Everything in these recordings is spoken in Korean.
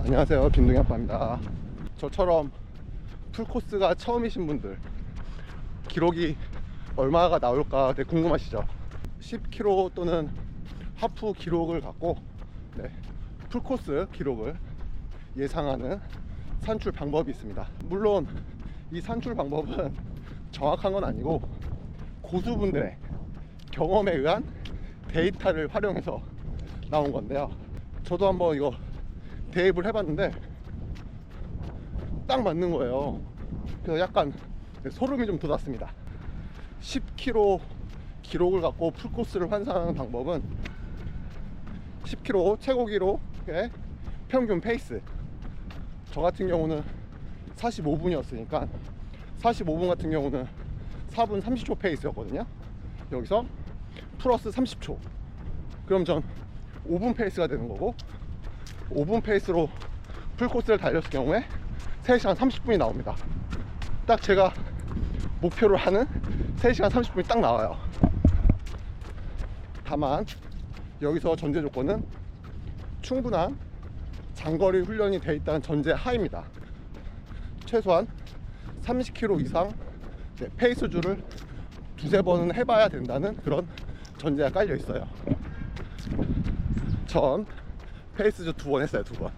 안녕하세요. 빈둥이 아빠입니다. 저처럼 풀코스가 처음이신 분들 기록이 얼마가 나올까 되게 궁금하시죠? 10km 또는 하프 기록을 갖고 네, 풀코스 기록을 예상하는 산출 방법이 있습니다. 물론 이 산출 방법은 정확한 건 아니고 고수분들의 경험에 의한 데이터를 활용해서 나온 건데요. 저도 한번 이거 대입을 해봤는데 딱 맞는 거예요. 그래서 약간 소름이 좀 돋았습니다. 10km 기록을 갖고 풀코스를 환산하는 방법은 10km 최고 기록의 평균 페이스. 저 같은 경우는 45분이었으니까 45분 같은 경우는 4분 30초 페이스였거든요. 여기서 플러스 30초. 그럼 전 5분 페이스가 되는 거고 5분 페이스로 풀코스를 달렸을 경우에 3시간 30분이 나옵니다. 딱 제가 목표로 하는 3시간 30분이 딱 나와요. 다만 여기서 전제 조건은 충분한 장거리 훈련이 돼 있다는 전제 하입니다. 최소한 30km 이상 네, 페이스주를 두세 번은 해봐야 된다는 그런 전제가 깔려 있어요. 전 페이스주 두번 했어요, 두 번.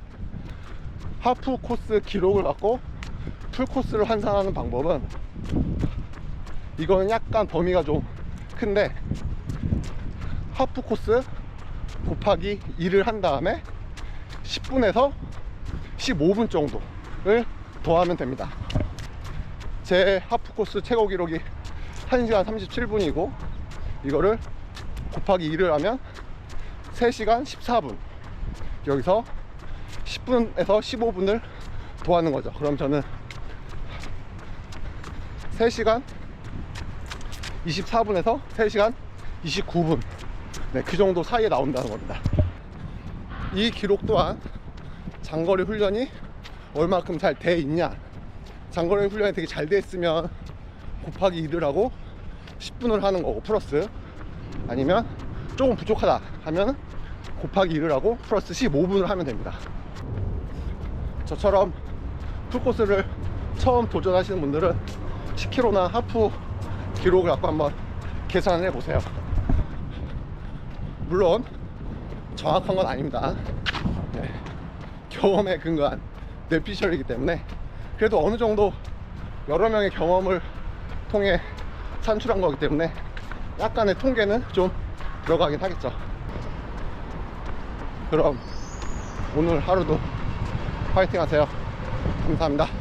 하프 코스 기록을 갖고 풀 코스를 환산하는 방법은 이거는 약간 범위가 좀 큰데 하프 코스 곱하기 2를 한 다음에 10분에서 15분 정도를 더하면 됩니다. 제 하프 코스 최고 기록이 1시간 37분이고 이거를 곱하기 2를 하면 3시간 14분 여기서 10분에서 15분을 더하는 거죠. 그럼 저는 3시간 24분에서 3시간 29분. 네, 그 정도 사이에 나온다는 겁니다. 이 기록 또한 장거리 훈련이 얼마큼 잘 돼 있냐. 장거리 훈련이 되게 잘 돼 있으면 곱하기 2를 하고 10분을 하는 거고 플러스 아니면 조금 부족하다 하면 곱하기 2를 하고 플러스 15분을 하면 됩니다. 저처럼 풀코스를 처음 도전하시는 분들은 10km나 하프 기록을 갖고 한번 계산을 해보세요. 물론 정확한 건 아닙니다. 네. 경험에 근거한 뇌피셜이기 때문에 그래도 어느 정도 여러 명의 경험을 통해 산출한 거기 때문에 약간의 통계는 좀 들어가긴 하겠죠 그럼 오늘 하루도 파이팅 하세요. 감사합니다